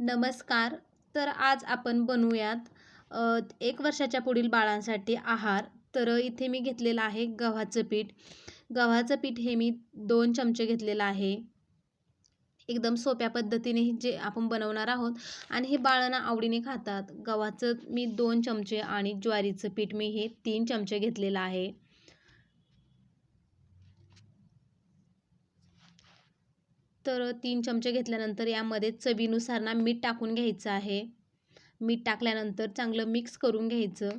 नमस्कार. तर आज आपण बनवूयात एक वर्षाच्या पुढील बाळांसाठी आहार. तर इथे मी घेतलेलं आहे गव्हाचं पीठ. गव्हाचं पीठ हे मी दोन चमचे घेतलेलं आहे. एकदम सोप्या पद्धतीने जे आपण बनवणार आहोत आणि हे बाळांना आवडीने खातात. गव्हाचं मी दोन चमचे आणि ज्वारीचं पीठ मी हे तीन चमचे घेतलेलं आहे. तर तीन चमचे घेतल्यानंतर यामध्ये चवीनुसार ना मीठ टाकून घ्यायचं आहे. मीठ टाकल्यानंतर चांगलं मिक्स करून घ्यायचं.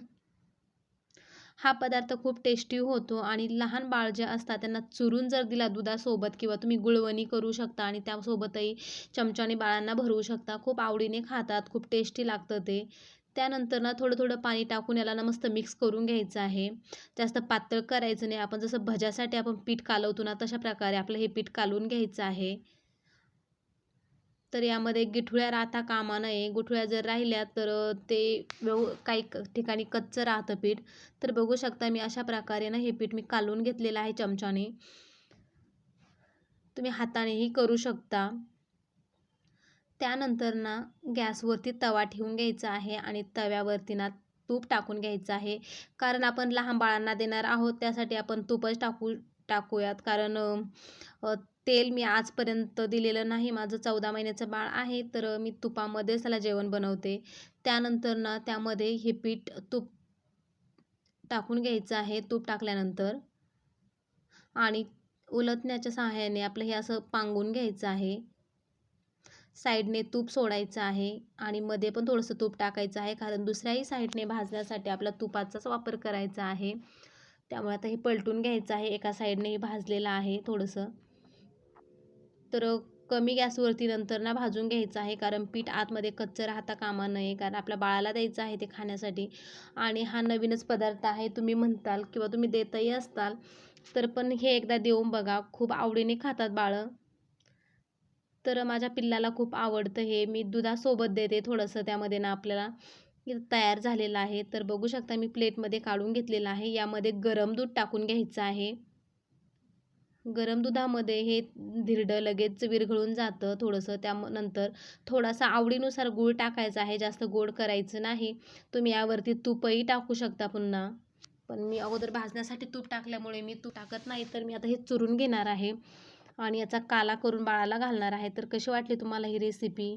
हा पदार्थ खूप टेस्टी होतो आणि लहान बाळ जे असतात त्यांना चुरून जर दिला दुधासोबत किंवा तुम्ही गुळवणी करू शकता आणि त्यासोबतही चमच्याने बाळांना भरवू शकता. खूप आवडीने खातात खूप टेस्टी लागतं ते. त्यानंतर ना थोडं थोडं पाणी टाकून याला ना मस्त मिक्स करून घ्यायचं आहे. जास्त पातळ करायचं नाही. आपण जसं भज्यासाठी आपण पीठ कालवतो ना तशा प्रकारे आपलं हे पीठ कालवून घ्यायचं आहे. तर यामध्ये गिठुळ्या राहता कामा नये. गुठुळ्या जर राहिल्या तर ते व्यव काही क ठिकाणी कच्चं राहतं पीठ. तर बघू शकता मी अशा प्रकारे ना हे पीठ मी कालून घेतलेलं आहे चमच्याने. तुम्ही हातानेही करू शकता. त्यानंतर ना गॅसवरती तवा ठेवून घ्यायचा आहे आणि तव्यावरती ना तूप टाकून घ्यायचं आहे. कारण आपण लहान बाळांना देणार आहोत त्यासाठी आपण तूपच टाकू टाकूयात. कारण तेल मी आजपर्यंत दिलेलं नाही. माझं चौदा महिन्याचं बाळ आहे तर मी तुपामध्येच त्याला जेवण बनवते. त्यानंतर ना त्यामध्ये हे पीठ तूप टाकून घ्यायचं आहे तूप टाकल्यानंतर. आणि उलटण्याच्या सहाय्याने आपलं हे असं पांगून घ्यायचं आहे. साईडने तूप सोडायचं आहे आणि मध्ये पण थोडंसं तूप टाकायचं आहे कारण दुसऱ्याही साईडने भाजण्यासाठी आपला तुपाचाच वापर करायचा आहे. त्यामुळे आता हे पलटून घ्यायचं आहे. एका साईडने भाजलेलं आहे थोडंसं. तर कमी गॅसवरती नंतर ना भाजून घ्यायचं आहे कारण पीठ आतमध्ये कच्चं राहता कामा नये कारण आपल्या बाळाला द्यायचं आहे ते खाण्यासाठी. आणि हा नवीनच पदार्थ आहे तुम्ही म्हणताल किंवा तुम्ही देतही असताल तर पण हे एकदा देऊन बघा. खूप आवडीने खातात बाळं. तर माझ्या पिल्लाला खूप आवडतं हे. मी दुधासोबत देते थोडंसं त्यामध्ये ना आपल्याला तयार झालेलं आहे. तर बघू शकता मी प्लेटमध्ये काढून घेतलेलं आहे. यामध्ये गरम दूध टाकून घ्यायचं आहे. गरम दुधामध्ये हे धिरडं लगेच विरघळून जातं थोडंसं. त्यानंतर थोडासा आवडीनुसार गूळ टाकायचा आहे जास्त गोड करायचं नाही. तुम्ही यावरती तूपही टाकू शकता पुन्हा. पण मी अगोदर भाजण्यासाठी तूप टाकल्यामुळे मी तूप टाकत नाही तर मी आता हे चुरून घेणार आहे. आणि याचा काला करून बाळाला घालणार आहे. तर कशी वाटली तुम्हाला ही रेसिपी